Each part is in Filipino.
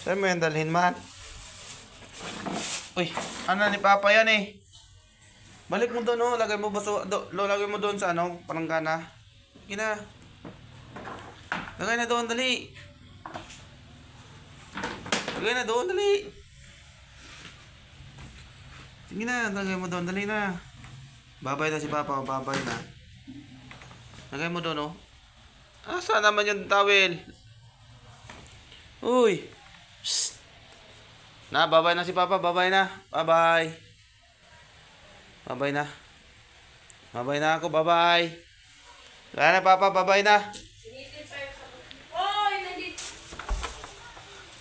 Saan mo yan dalhin, man? Uy, ano ni Papa yan eh. Balik mo doon, oh. Lagay mo ba sa... Do, lo, lagay mo doon sa ano, palanggana. Sige na. Lagay na doon, dali. Lagay na doon, dali. Sige na, lagay mo doon, dali na. Babay na si Papa, babay na. Lagay mo doon, oh. Saan naman yung towel? Uy. Na, babay na si Papa, babay na. Bye-bye. Babay na. Babay na ako, bye-bye. Wala na, Papa, babay na.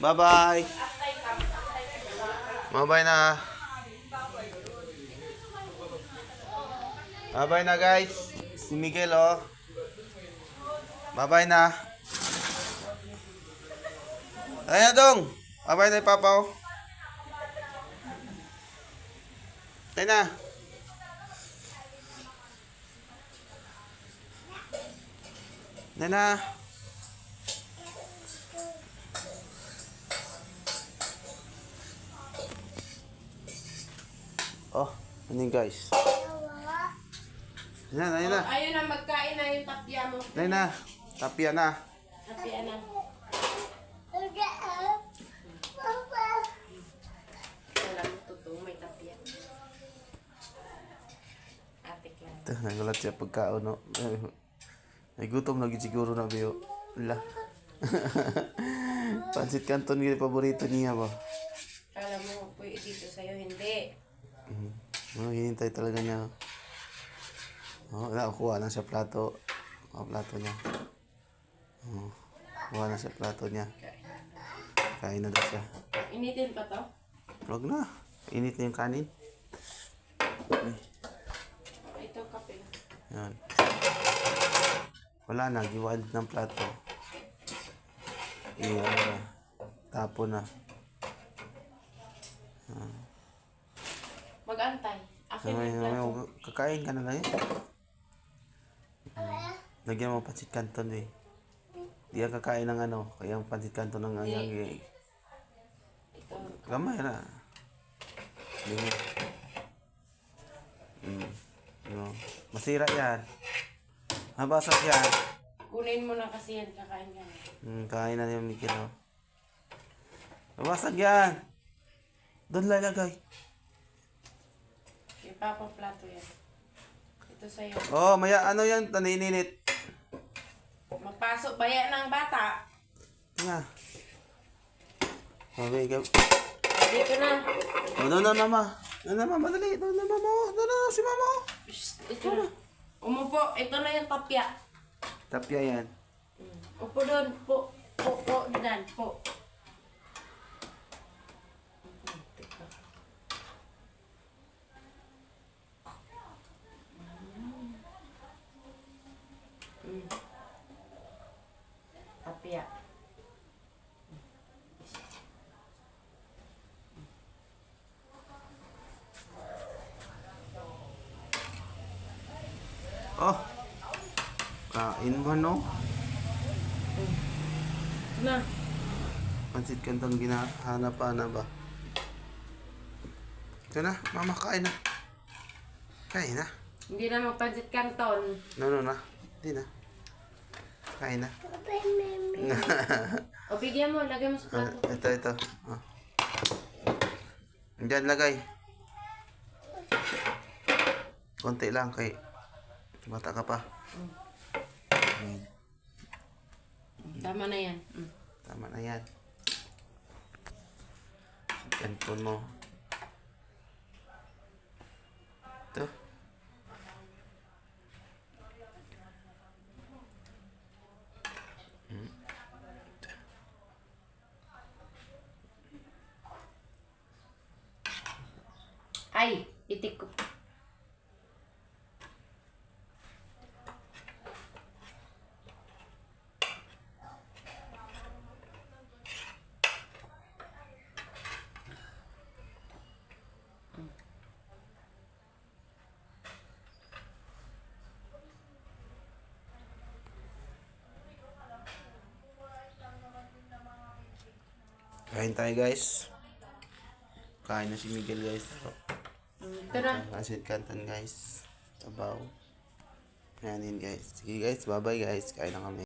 Bye-bye. Bye-bye na. Bye-bye na, guys. Si Miguel, oh. Bye-bye na. Ayan na, dong. Bye-bye na, Papa, oh. Tayo na. Tayo na. Oh, ano yun, guys? Ayan, ayun na. Ayun na, magkain na yung tapya mo. Ayun na. Tapia na. Tapya na. Wala mo totoo, may tapya. Atik lang. Ito, nagulat siya pagkaon, no? Ay, gutom lagi siguro na, Biyo. Wala. Pansit Canton yung paborito niya ba? Kala mo, po dito sa'yo, hindi. Mm. Oh, hinintay talaga niya. Oh, nakukuha na siya plato. Oh, plato niya. Oh, kuha na siya plato niya. Kain na daw siya. Initin pa to? Huwag na. Init na yung kanin. Ito, kape. Yan. Wala na, giwalid ng plato. Ano na. Tapo na. Mag-antay. Akin Ay, yung plato. huwag- kakain ka na lang eh. Lagyan mo pansit canton eh. Di yan kakain ng ano, kaya ang pansit canton ng ayang eh. Gamay na. Hindi mo. Mm. No. Masira yan. Mabasag yan. Kunin mo na kasi yan, kakain ka na. Hmm, kain na yung Mikil, oh. Mabasag yan. Doon lalagay. Yung papa plato yan. Ito sa'yo. Oh, maya, ano yan, tanininit. Magpasok ba yan ng bata? Nga. Sabi, ikaw. Dito na. Oh, doon na, mama. Doon na, mama, dali. Doon na, mama. oh. Doon na, si mama. oh. Shh, Ito na. Umupo. Ito na yung tapya. Tapya yan. Upo doon. Po. Po. Po. Dan. Po. Oh. Kain mo, no? Ito na. Pansit kantang ginahanap pa na ba? Ito na, mama, kain na. Kain na. Hindi na magpansit kanton. No, no, na. Hindi na. Kain na. O bigyan mo. Lagay mo sa Ah, plato. ito, ito. Ah. Diyan, lagay. Konti lang kay bata ka pa. Mm, Tama na yan. Mm. tama na yan. Cellphone mo. Ito. Ay, itik ko. Kain tayo guys. Kain na si Miguel guys. Tara. Pancit canton guys. Sabaw. Ayan guys. Sige guys, bye bye guys. Kain na kami.